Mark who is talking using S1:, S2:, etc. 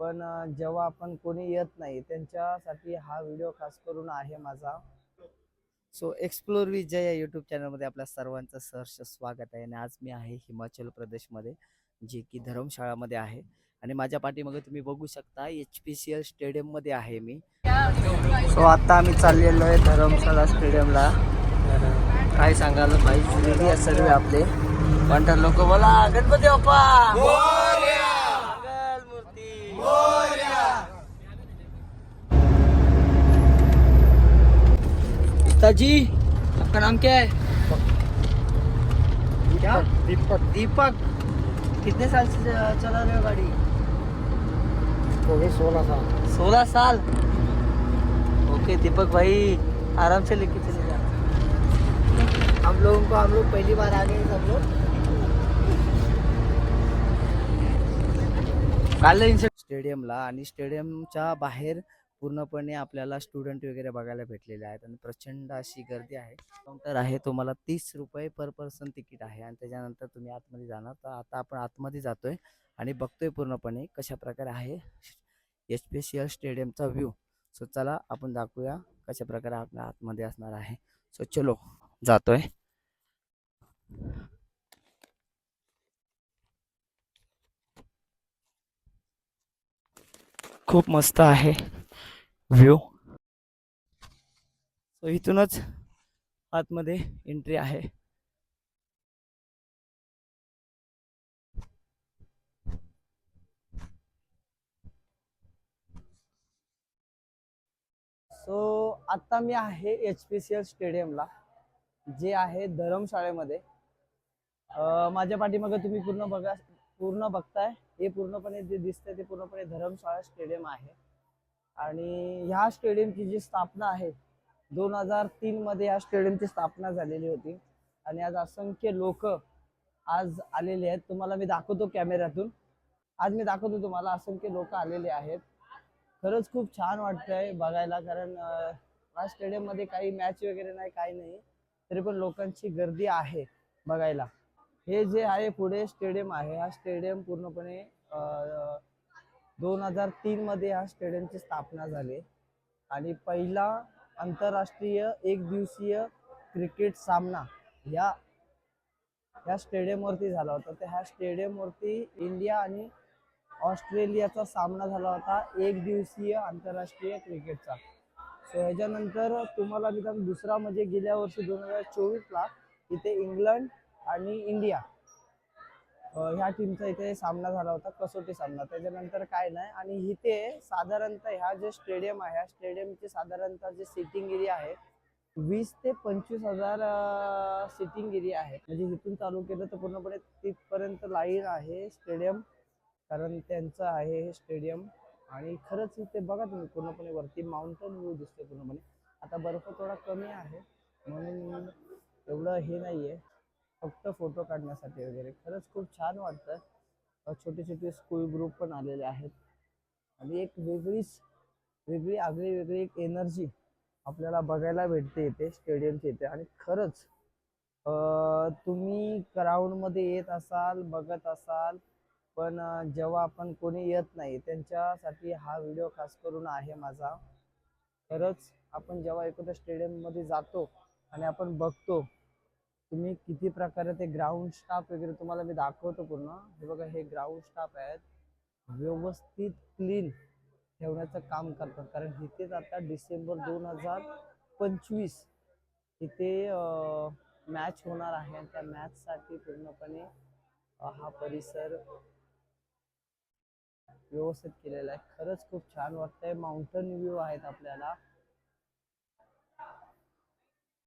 S1: पण जेव्हा आपण कोणी येत नाही त्यांच्यासाठी हा व्हिडिओ खास करून आहे माझा. सो एक्सप्लोर विथ जय या यूट्यूब चॅनलमध्ये आपल्या सर्वांचं सहर्ष स्वागत आहे. आणि आज मी आहे हिमाचल प्रदेशमध्ये जे की धर्मशाळामध्ये आहे. आणि माझ्या पाठीमागे तुम्ही बघू शकता एच पी सी एल स्टेडियममध्ये आहे मी. सो आता आम्ही चाललेलो आहे धर्मशाळा स्टेडियमला काय सांगायला पाहिजे? सर्वे आपले. पण लोक बोला गणपती बाप्पा! पिताजी आपका नाम क्या है? क्या? दीपक। दीपक। कितने साल से चला रहे हो गाड़ी?
S2: सोलह साल।
S1: सोलह साल? ओके दीपक भाई आराम से लेके चले जाना हम लोगों को हम लोग पहली बार आ गए सब लोग। काल स्टेडियमला आणि स्टेडियमच्या बाहेर पूर्णपणे आपल्याला स्टुडंट वगैरे बघायला भेटलेले आहेत आणि प्रचंड अशी गर्दी आहे. काउंटर आहे तुम्हाला तीस रुपये पर पर्सन तिकीट आहे आणि त्याच्यानंतर तुम्ही आतमध्ये जाणार. तर आता आपण आतमध्ये जातोय आणि बघतोय पूर्णपणे कशा प्रकारे आहे एच पी सी एल स्टेडियमचा व्ह्यू. सो चला आपण दाखवूया कशा प्रकारे आपल्या आतमध्ये असणार आहे. सो चलो जातोय. खूप मस्त आहे. व्ह्यू सो इथूनच आतमध्ये एंट्री आहे. सो आता मी आहे एच पी सी एल स्टेडियमला जे आहे धरमशाळेमध्ये माझ्या पाठीमागे तुम्ही पूर्ण बघा पूर्ण बघताय हे पूर्णपणे जे दिसतंय ते पूर्णपणे धरमशाळा स्टेडियम आहे. आणि ह्या स्टेडियमची जी स्थापना आहे दोन हजार तीन मध्ये ह्या स्टेडियमची स्थापना झालेली होती. आणि आज असंख्य लोक आज आलेले आहेत. तुम्हाला मी दाखवतो कॅमेऱ्यातून. आज मी दाखवतो तुम्हाला असंख्य लोक आलेले आहेत. खरंच खूप छान वाटतंय बघायला कारण या स्टेडियममध्ये काही मॅच वगैरे नाही काही नाही. तरी पण लोकांची गर्दी आहे बघायला. हे जे आहे पुढे स्टेडियम आहे हा स्टेडियम पूर्णपणे दोन हजार तीन मध्ये ह्या स्टेडियमची स्थापना झाली. आणि पहिला आंतरराष्ट्रीय एक दिवसीय क्रिकेट सामना या ह्या स्टेडियमवरती झाला होता. तर ह्या स्टेडियमवरती इंडिया आणि ऑस्ट्रेलियाचा सामना झाला होता एक दिवसीय आंतरराष्ट्रीय क्रिकेटचा सो ह्याच्यानंतर तुम्हाला मी दुसरा म्हणजे गेल्या वर्षी दोन हजार चोवीसला इथे इंग्लंड आणि इंडिया. ह्या टीमचा इथे सामना झाला होता कसोटी सामना. त्याच्यानंतर काय नाही आणि इथे साधारणतः ह्या जे स्टेडियम आहे ह्या स्टेडियमचे साधारणतः जे सिटिंग एरिया आहे वीस ते पंचवीस हजार सिटिंग एरिया आहे. म्हणजे इथून चालू केलं तर पूर्णपणे तिथपर्यंत लाईन आहे स्टेडियम कारण त्यांचं आहे हे स्टेडियम आणि खरंच इथे बघा तुम्ही पूर्णपणे वरती माउंटन व्ह्यू दिसते पूर्णपणे. आता बर्फ थोडा कमी आहे म्हणून एवढं हे नाही आहे फक्त फोटो काढण्यासाठी वगैरे. खरंच खूप छान वाटतं छोटे छोटे स्कूल ग्रुप पण आलेले आहेत. आणि एक वेगळीच वेगळी आगळी वेगळी एक एनर्जी आपल्याला बघायला भेटते इथे स्टेडियमच्या इथे. आणि खरंच तुम्ही ग्राउंडमध्ये येत असाल बघत असाल पण जेव्हा आपण कोणी येत नाही त्यांच्यासाठी हा व्हिडिओ खास करून आहे माझा. खरंच आपण जेव्हा एखाद्या स्टेडियममध्ये जातो आणि आपण बघतो तुम्ही किती प्रकारे ते ग्राउंड स्टाफ वगैरे तुम्हाला मी दाखवतो पूर्ण. हे बघा हे ग्राउंड स्टाफ आहेत. व्यवस्थित क्लीन ठेवण्याचं काम करतात. कारण इथेच आता डिसेंबर दोन हजार पंचवीस इथे मॅच होणार आहे. आणि त्या मॅचसाठी पूर्णपणे हा परिसर व्यवस्थित केलेला आहे. खरंच खूप छान वाटतंय. माउंटन व्ह्यू आहेत आपल्याला.